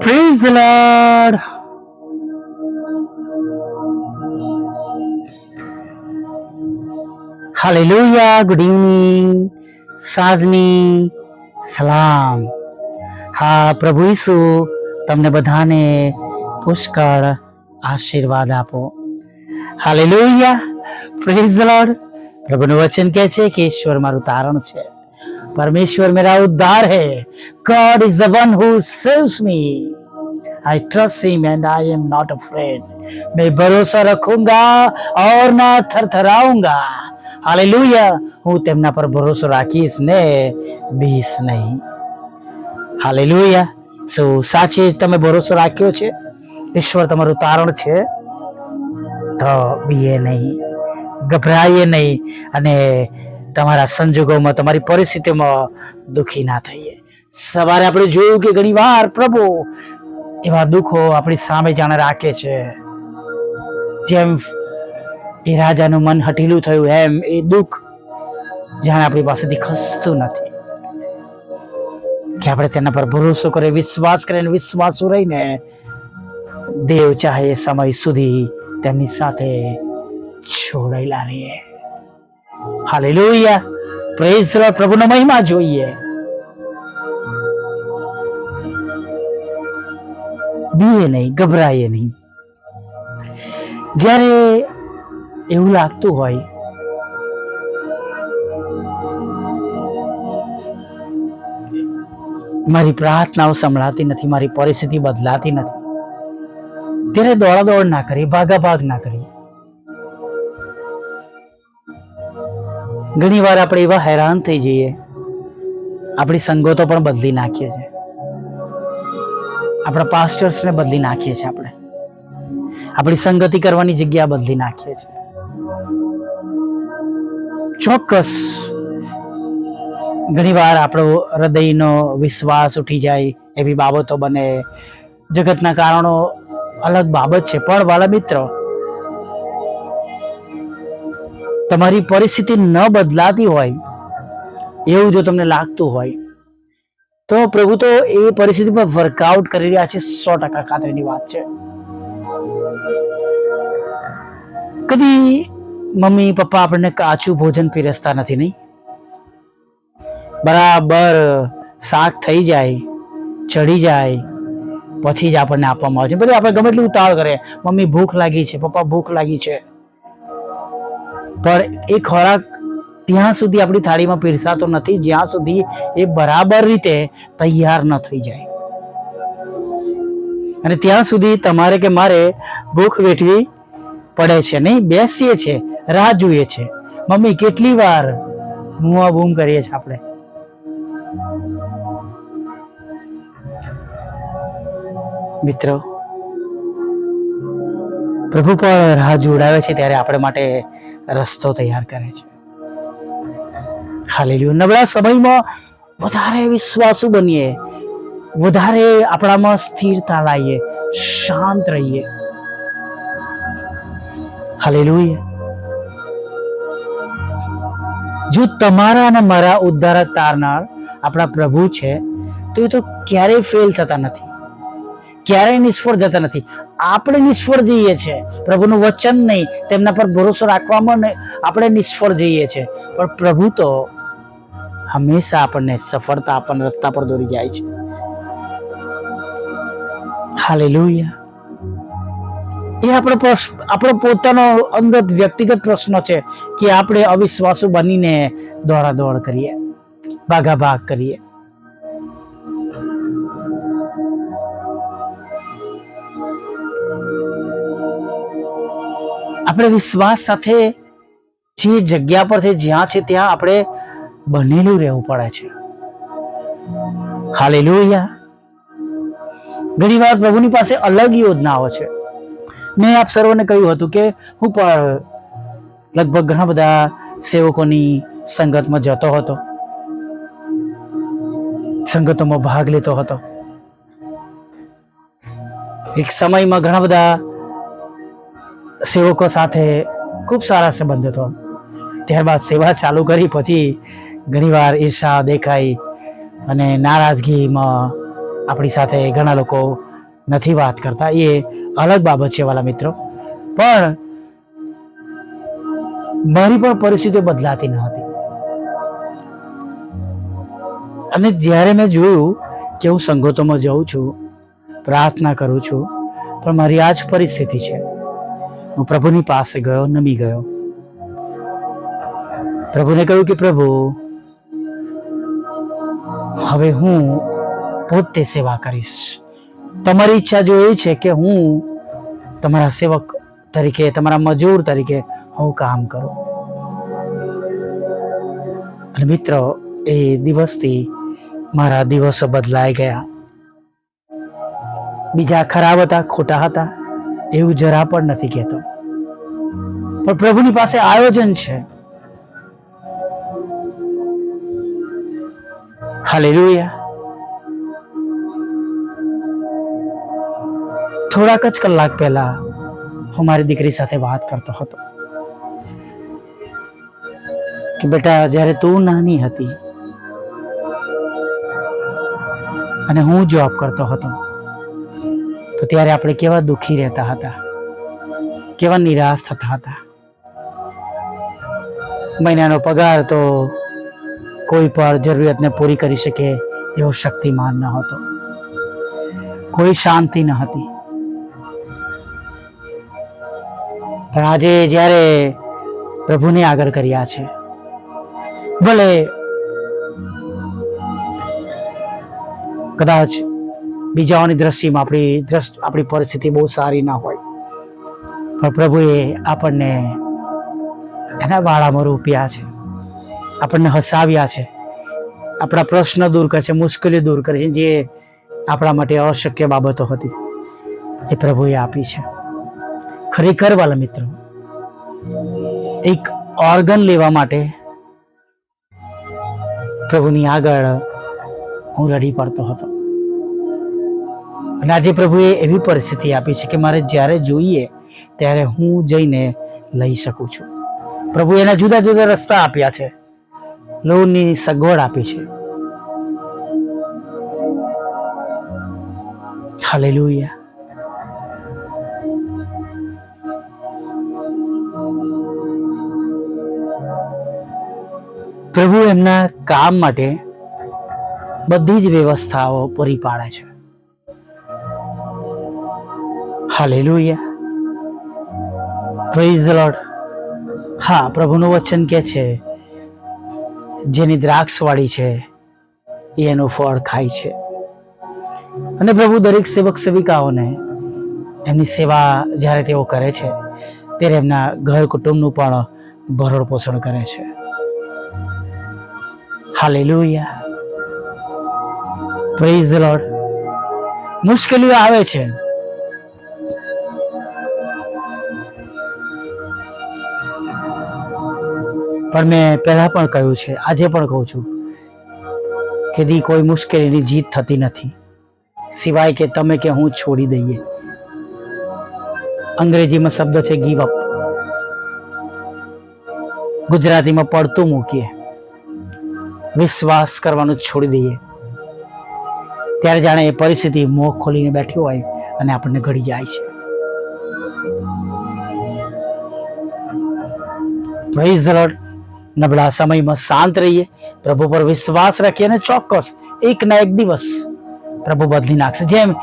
Praise the Lord. Hallelujah. Good evening. સાજની સલામ હા પ્રભુ ઈસુ તમને બધાને પુષ્કળ આશીર્વાદ આપો હાલેલુયા પ્રેઝ ધ લોર્ડ પ્રભુનું વચન કહે છે કે ઈશ્વર મારું તારણ છે परमेश्वर मेरा उद्धार है God is the one who saves me I trust him and I am not afraid मैं भरोसा रखूंगा और ना थरथराऊंगा हालेलुया હું તેમના પર ભરોસો રાખીશ ને બીસ નહીં હાલેલુયા સો સાચે જ તમે ભરોસો રાખ્યો છે ઈશ્વર તમારું તારણ છે તો બીએ નહીં ગભરાઈએ નહીં અને તમારા સંજોગોમાં, તમારી પરિસ્થિતિમાં દુઃખી ના થઈએ. સવારે આપણે જોયું કે ઘણી વાર પ્રભુ એવા દુઃખો આપણી સામે જાણે રાખે છે. જેમ એ રાજાનું મન હટીલું થયું, એમ એ દુઃખ જાણે આપણી પાસેથી ખસતું નથી. કે આપણે તેના પર ભરોસો કરે વિશ્વાસ કરે અને વિશ્વાસુ રહીને દેવ ચાહે એ સમય સુધી તેમની સાથે છોડાયેલા રહીએ. હાલેલુયા. પ્રેઝ લોર્ડ પ્રભુનો મહિમા જોઈએ. બીએ નહીં, ગભરાઈએ નહીં. જ્યારે એવું લાગતું હોય, મારી પ્રાર્થનાઓ સંભળાતી નથી, મારી પરિસ્થિતિ બદલાતી નથી. ત્યારે દોડા દોડ ના કરી ભાગા ભાગ ના કરી ઘણી વાર આપણે એવા હેરાન થઈ જઈએ, આપણી સંગતો પણ બદલી નાખીએ છીએ. આપણા પાસ્ટર્સને બદલી નાખીએ છીએ આપણે. આપણી સંગતિ કરવાની જગ્યા બદલી નાખીએ છીએ. ચોક્કસ ઘણીવાર આપણો હૃદયનો વિશ્વાસ ઉઠી જાય એવી બાબતો બને. જગતના કારણો અલગ બાબત છે. પણ વાલા મિત્રો તમારી પરિસ્થિતિ ન બદલાતી હોય, એવું જો તમને લાગતું હોય, તો પ્રભુ તો એ પરિસ્થિતિમાં વર્કઆઉટ કરી રહ્યા છે, સો ટકા ખાતરીની વાત છે. કદી મમ્મી, પપ્પા આપણને કાચું ભોજન પીરસતા નથી, નહીં? બરાબર શાક થઈ જાય, ચડી જાય, પછી જ આપણને આપવામાં આવે છે. બધું આપણે ગમે એટલું ઉતાવળ કરે મમ્મી ભૂખ લાગી છે, પપ્પા ભૂખ લાગી છે. પણ એ ખોરાક ત્યાં સુધી આપણી થાળીમાં પીરસાતો નથી. જ્યાં સુધી એ બરાબર રીતે તૈયાર ન થઈ જાય. અને ત્યાં સુધી તમારે કે મારે ભૂખ વેઠવી પડે છે નહીં, બેસીએ છે, રાહ જોઈએ છે. મમ્મી, કેટલી વાર મુઆ બૂમ કરીએ છીએ આપણે? મિત્રો, પ્રભુ પણ રાહ જોડાવે છે ત્યારે આપણે માટે રસ્તો તૈયાર કરે છે. હાલેલુયા નબળા સમયમાં વધારે વિશ્વાસુ બનીએ, વધારે આપણામાં સ્થિરતા લાવીએ, શાંત રહીએ. હાલેલુયા જો તમારા અને મારા ઉદ્ધારક તારનાર આપણા પ્રભુ છે, તો એ તો ક્યારેય ફેલ થતા નથી. ક્યારેય નિષ્ફળ જતા નથી. આપણે નિષ્ફળ જઈએ છીએ પ્રભુનું વચન નહીં, તેમના પર ભરોસો રાખવામાં આપણે નિષ્ફળ જઈએ છીએ પણ પ્રભુ તો હંમેશા આપણને સફળતા આપણને રસ્તા પર દોરી જાય છે. હાલેલુયા. એ આપણો આપણો પોતાનો અંગત વ્યક્તિગત પ્રશ્ન છે કે આપણે અવિશ્વાસુ બનીને દોડાદોડ કરીએ ભાગા ભાગ કરીએ. આપણે વિશ્વાસ સાથે જે જગ્યા પર છે, જ્યાં છે, ત્યાં આપણે બનેલું રહેવું પડે છે. હાલેલુયા. ઘણી વાર પ્રભુની પાસે અલગ યોજનાઓ છે. મેં આપ સર્વને કહ્યું હતું કે હું પણ લગભગ ઘણા બધા સેવકોની સંગતમાં જતો હતો. સંગતોમાં ભાગ લેતો હતો. એક સમયમાં ઘણા બધા સેવકો સાથે ખૂબ સારા સંબંધ હતો. ત્યારબાદ સેવા ચાલુ કરી, પછી ઘણીવાર ઈર્ષા દેખાઈ અને નારાજગીમાં આપણી સાથે ઘણા લોકો નથી વાત કરતા. એ અલગ બાબત છે વાલા મિત્રો. પણ મારી પણ પરિસ્થિતિ બદલાતી ન હતી. અને જ્યારે મેં જોયું કે હું સંગતોમાં જાઉં છું, પ્રાર્થના કરું છું, પણ મારી આ જ પરિસ્થિતિ છે. હું પ્રભુની પાસે ગયો, નમી ગયો. પ્રભુને કહ્યું કે, પ્રભુ, હવે હું પોતે સેવા કરીશ. તમારી ઈચ્છા જો એ છે કે હું તમારા સેવક તરીકે, તમારા મજૂર તરીકે હું કામ કરું. અને મિત્રો, એ દિવસથી મારા દિવસો બદલાઈ ગયા. બીજા ખરાબ હતા, ખોટા હતા. એવું જરા પણ નથી કહેતો. પણ પ્રભુની પાસે આયોજન છે. હાલેલુયા. થોડાક જ કલાક પહેલા હું મારી દીકરી સાથે વાત કરતો હતો. કે બેટા, જ્યારે તું નાની હતી, અને હું જોબ કરતો હતો તો ત્યારે આપણે કેવા દુઃખી રહેતા હતા? કેવા નિરાશ થતા હતા? મહિનાનો પગાર તો કોઈ પર જરૂરિયાતને પૂરી કરી શકે એવો શક્તિમાન ન હતો. કોઈ શાંતિ ન હતી. પણ આજે જ્યારે પ્રભુને આગળ કર્યા છે, ભલે કદાચ બીજાઓની દ્રષ્ટિમાં આપણી દ્રષ્ટિ આપણી પરિસ્થિતિ બહુ સારી ના હોય. પણ પ્રભુએ આપણને એના વાળામાં રૂપિયા છે. આપણને હસાવ્યા છે. આપણા પ્રશ્ન દૂર કરે છે, મુશ્કેલી દૂર કરે છે, જે આપણા માટે અશક્ય બાબતો હતી. એ પ્રભુએ આપી છે. ખરેખર વાલા મિત્રો, એક ઓર્ગન લેવા માટે પ્રભુની આગળ હું રડી પડતો હતો. અને આજે પ્રભુએ એવી પરિસ્થિતિ આપી છે કે મારે જ્યારે જોઈએ ત્યારે હું જઈને લઈ શકું છું. પ્રભુ એના જુદા જુદા રસ્તા આપ્યા છે. લોનની સગવડ આપી છે. હાલેલુયા. પ્રભુ એમના કામ માટે બધી જ વ્યવસ્થાઓ પૂરી પાડે છે. હાલેલુયા. પ્રેઝ લોર્ડ હા, પ્રભુનું વચન કે છે, જેની દ્રાક્ષવાળી છે, એનું ફળ ખાય છે. અને પ્રભુ દરેક સેવક સેવિકાઓને એમની સેવા જ્યારે તેઓ કરે છે, ત્યારે એમના ઘર કુટુંબનું પણ ભરણ પોષણ કરે છે. હાલેલુયા. પ્રેઝ લોર્ડ મુશ્કેલીઓ આવે છે. પણ મેં પહેલાં પણ કહ્યું છે, આજે પણ કહું છું કે દી કોઈ મુશ્કેલીની જીત થતી નથી. સિવાય કે તમે કે હું છોડી દઈએ. અંગ્રેજીમાં શબ્દ છે ગીવ અપ ગુજરાતીમાં, પડતું મૂકીએ. વિશ્વાસ કરવાનું છોડી દઈએ. ત્યારે જાણે એ પરિસ્થિતિ મોં ખોલીને બેઠી હોય અને આપણને ઘડી જાય છે. પ્રેઝ ધ લોર્ડ નબળા સમયમાં શાંત રહીએ. પ્રભુ પર વિશ્વાસ રાખીએ અને ચોક્કસ એક ના એક દિવસ પ્રભુ બદલી નાખશે. જેમ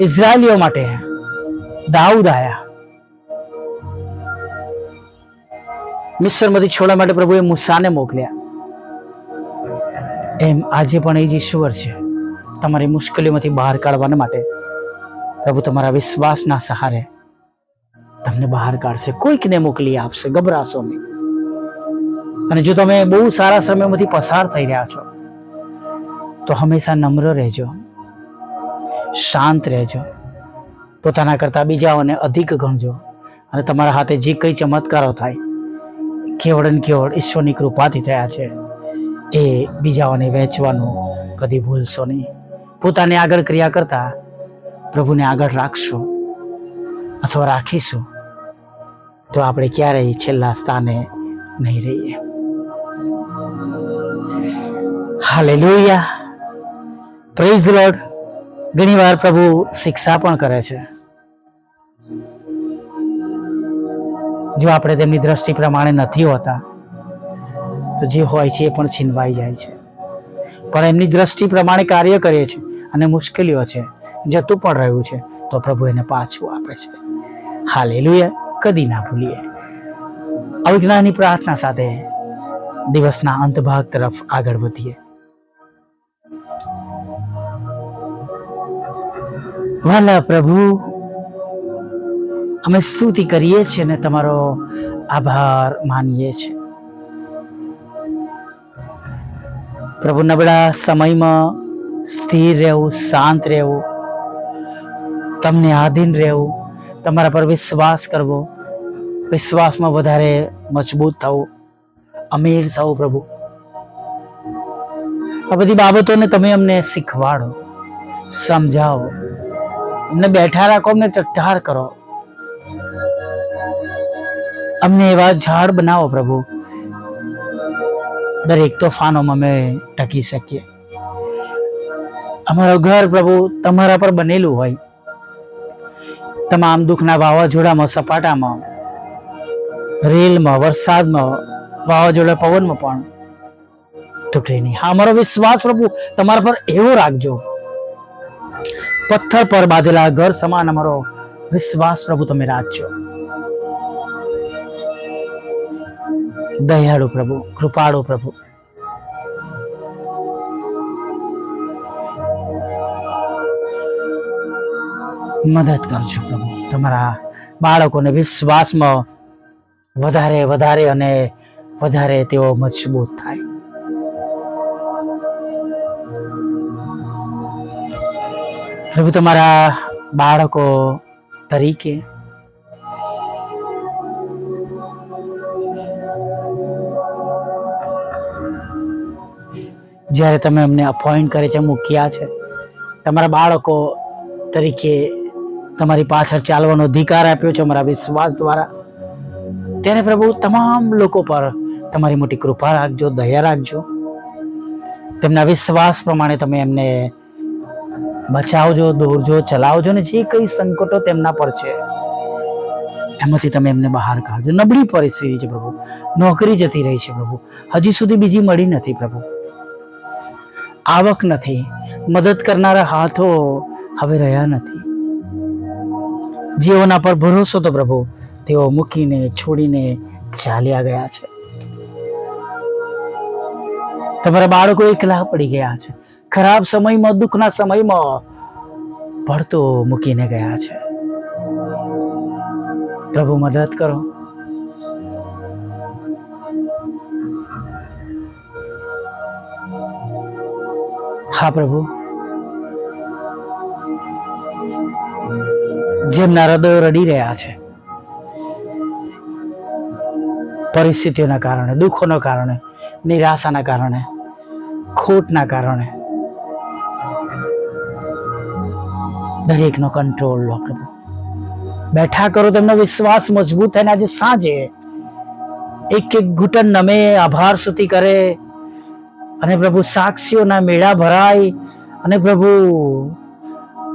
ઇઝરાયલીઓ માટે દાઉદ આયા. મિશ્રમાંથી છોડવા માટે પ્રભુએ મુસાને મોકલ્યા. એમ આજે પણ એ જ ઈશ્વર છે તમારી મુશ્કેલીઓમાંથી બહાર કાઢવાના માટે. પ્રભુ તમારા વિશ્વાસના સહારે તમને બહાર કાઢશે. કોઈકને મોકલી આપશે. ગભરાશો નહીં. અને જો તમે બહુ સારા સમયમાંથી પસાર થઈ રહ્યા છો, તો હંમેશા નમ્ર રહેજો, શાંત રહેજો, પોતાના કરતાં બીજાઓને અધિક ગણજો અને તમારા હાથે જે કંઈ ચમત્કારો થાય, કેવળ ને કેવળ ઈશ્વરની કૃપાથી થયા છે, એ બીજાઓને વહેંચવાનું કદી ભૂલશો નહીં. પોતાની આગળ ક્રિયા કરતા પ્રભુને આગળ રાખશો અથવા રાખીશું, તો આપણે ક્યારેય છેલ્લા સ્થાને નહીં રહીએ. હાલેલુયા. પ્રેઝ લોર્ડ ઘણીવાર પ્રભુ શિક્ષા પણ કરે છે. જો આપણે તેમની દ્રષ્ટિ પ્રમાણે નથી હોતા, તો જે હોય છે એ પણ છીનવાઈ જાય છે. પણ એમની દ્રષ્ટિ પ્રમાણે કાર્ય કરીએ છે અને મુશ્કેલીઓ છે, જતું પણ રહ્યું છે, તો પ્રભુ એને પાછું આપે છે. હાલેલુયા. કદી ના ભૂલીએ. અવિજ્ઞાની પ્રાર્થના સાથે દિવસના અંતભાગ તરફ આગળ વધીએ. વાલા પ્રભુ, અમે સ્તુતિ કરીએ છીએ અને તમારો આભાર માનીએ છીએ. પ્રભુ, નબળા સમયમાં સ્થિર રહેવું, શાંત રહેવું, તમને આધીન રહેવું, તમારા પર વિશ્વાસ કરવો, વિશ્વાસમાં વધારે મજબૂત થવું, અમીર થવું પ્રભુ. આ બધી બાબતોને તમે અમને શીખવાડો, સમજાવો અમને બેઠા રાખો અમને ટટ્ટાર કરો. અમને એવા ઝાડ બનાવો પ્રભુ. દરેક તોફાનોમાં અમે ટકી શકીએ. અમારું ઘર પ્રભુ તમારા પર બનેલું હોય. તમામ દુઃખના વાવાઝોડામાં, સપાટામાં, રેલમાં, વરસાદમાં, વાવાઝોડા પવનમાં પણ તૂટે નહીં. હા, અમારો વિશ્વાસ પ્રભુ તમારા પર એવો રાખજો. પથ્થર પર બાંધેલા ઘર સમાન અમારો વિશ્વાસ પ્રભુ તમે રાખજો. દયાળુ પ્રભુ, કૃપાળુ પ્રભુ. મદદ કરજો પ્રભુ. તમારા બાળકોને વિશ્વાસમાં વધારે વધારે અને વધારે તેઓ મજબૂત થાય. પ્રભુ, તમારા બાળકો તરીકે જ્યારે તમે અમને અપોઇન્ટ કરે છે, મૂક્યા છે, તમારા બાળકો તરીકે તમારી પાછળ ચાલવાનો અધિકાર આપ્યો છે, અમારા વિશ્વાસ દ્વારા. ત્યારે પ્રભુ, તમામ લોકો પર તમારી મોટી કૃપા રાખજો, દયા રાખજો. તેમના વિશ્વાસ પ્રમાણે તમે એમને બચાવજો, દોરજો, ચલાવજો ને જે કઈ સંકટો તેમના પર છે, એમાંથી તમે એમને બહાર કાઢજો. નબળી પરિસ્થિતિ છે પ્રભુ. નોકરી જતી રહી છે પ્રભુ. હજી સુધી બીજી મળી નથી પ્રભુ. આવક નથી. મદદ કરનારા હાથો હવે રહ્યા નથી. જેઓના પર ભરોસો તો પ્રભુ, તેઓ મૂકીને, છોડીને ચાલ્યા ગયા છે. તમારા બાળકો એકલા પડી ગયા છે. ખરાબ સમયમાં, દુઃખના સમયમાં પડતો મૂકીને ગયા છે. પ્રભુ મદદ કરો. હા, પ્રભુ. જેમના હૃદયો રડી રહ્યા છે, પરિસ્થિતિઓના કારણે, દુઃખોના કારણે, નિરાશાના કારણે, ખોટના કારણે દરેકનો કંટ્રોલ લો પ્રભુ બેઠા કરો તેમનો વિશ્વાસ મજબૂત થઈને આજે સાંજે એક એક ઘૂંટણ નમે, આભાર સુધી કરે અને પ્રભુ સાક્ષીઓના મેળા ભરાય અને પ્રભુ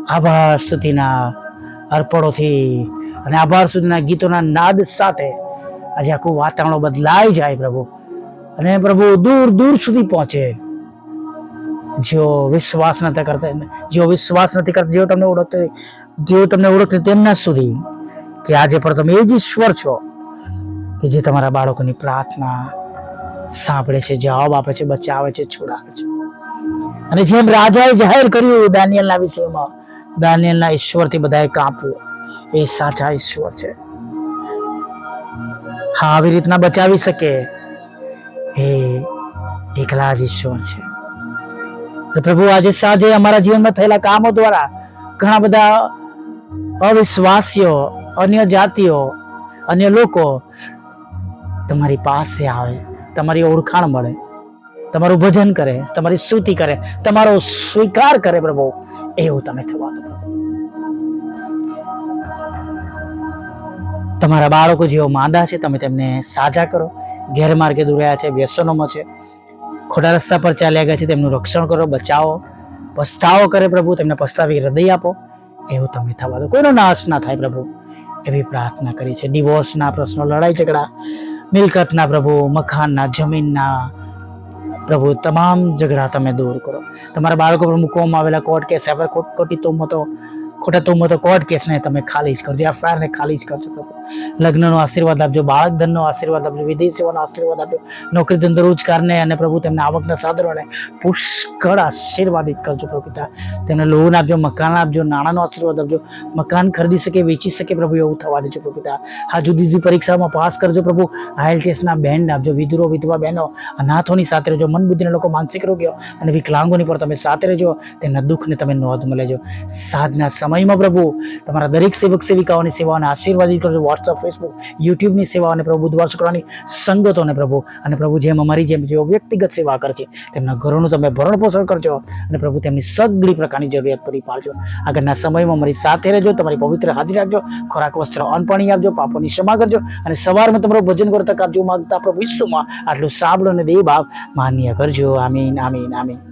આભાર સુધીના અર્પણોથી અને આભાર સુધીના ગીતોના નાદ સાથે આજે આખું વાતાવરણ બદલાઈ જાય પ્રભુ. અને પ્રભુ દૂર દૂર સુધી પહોંચે. જેઓ વિશ્વાસ નથી કરતા, જેઓ વિશ્વાસ નથી કરતા, જેઓ તમને ઓળખતો જેઓ તમને ઓળખતો તેમના સુધી કે આજે પણ તમે એ જ ઈશ્વર છો કે જે તમારા બાળકોની પ્રાર્થના સાંભળે છે, જવાબ આપે છે, બચાવે છે, છોડાવે છે. અને જેમ રાજાએ જાહેર કર્યું દાનિયલના વિષયમાં, દાનિયલના ઈશ્વરથી બધાએ કાપવું, એ સાચા ઈશ્વર છે. હા, આવી રીતના બચાવી શકે એ એકલા જ ઈશ્વર છે. પ્રભુ, આજે સાંજે અમારા જીવનમાં થયેલા કામો દ્વારા ઘણા બધા અવિશ્વાસીઓ, અન્ય જાતિઓ, અન્ય લોકો તમારી પાસે આવે, તમારી ઓળખાણ મળે, તમારું ભજન કરે, તમારી સ્તુતિ કરે, તમારો સ્વીકાર કરે પ્રભુ, એવું તમે થવા દો તમારા બાળકો જેઓ માંદા છે, તમે તેમને સાજા કરો. ગેરમાર્ગે દોર્યા છે, વ્યસનોમાં છે. ખોટા રસ્તા પર ચાલ્યા ગયા છે, તેમનું રક્ષણ કરો, બચાવો, પસ્તાવો કરે પ્રભુ, તેમને પસ્તાવી હૃદય આપો. એવું તમે થવા દો. કોઈનો નાશ ના થાય પ્રભુ. એવી પ્રાર્થના કરી છે. ડિવોર્સના પ્રશ્નો, લડાઈ ઝઘડા, મિલકતના પ્રભુ, મકાનના, જમીનના પ્રભુ, તમામ ઝઘડા તમે દૂર કરો. તમારા બાળકો પર મૂકવામાં આવેલા કોર્ટ કેસ પર ખોટ- ખોટી તોમતો ખોટા તોમતો કોર્ટ કેસને તમે ખાલી જ કરજો એફઆઈઆરને ખાલી જ કરજો. લગ્નનો આશીર્વાદ આપજો બાળક ધનનો આશીર્વાદ આપજો વિદેશ સેવાનો આશીર્વાદ આપજો નોકરી ધંધો રોજગારને અને પ્રભુ તેમને આવકના સાધનોને પુષ્કળ આશીર્વાદિત કરજો પ્રભુ પિતા તેમને લોન આપજો, મકાન આપજો, નાણાંનો આશીર્વાદ આપજો, મકાન ખરીદી શકે, વેચી શકે પ્રભુ એવું થવા દેજો પ્રભુ પિતા આ જુદી જુદી પરીક્ષામાં પાસ કરજો પ્રભુ, આઈએલટીએસના બેન્ડ આપજો, વિધુરો, વિધવા બહેનો, અનાથોની સાથે રહેજો મન બુદ્ધિના લોકો માનસિક રોગીઓ અને વિકલાંગોની પર તમે સાથે રહેજો, તેમના દુઃખને તમે નોંધ લેજો. સાધના સમયમાં પ્રભુ. તમારા દરેક સેવક સેવિકાઓની સેવાઓને આશીર્વાદિત કરજો વોટ્સઅપ ફેસબુક યુટ્યુબની સેવાઓને પ્રભુ દ્વારા શુક્રની સંગતોને પ્રભુ. અને પ્રભુ જેમ અમારી જેમ જેઓ વ્યક્તિગત સેવા કરશે તેમના ઘરોનું તમે ભરણ પોષણ કરજો અને પ્રભુ તેમની સગળી પ્રકારની જરૂરિયાત પૂરી પાડજો. આગળના સમયમાં અમારી સાથે રહેજો, તમારી પવિત્ર હાજરી રાખજો, ખોરાક, વસ્ત્ર, અન્ન, પાણી આપજો, પાપોની ક્ષમા કરજો અને સવારમાં તમારું ભજન કરો તક આપજો માગતા પ્રભુ ઈસુમાં આટલું સાંભળો અને દેવ ભાવ માન્ય કરજો. આમીન આમીન આમીન.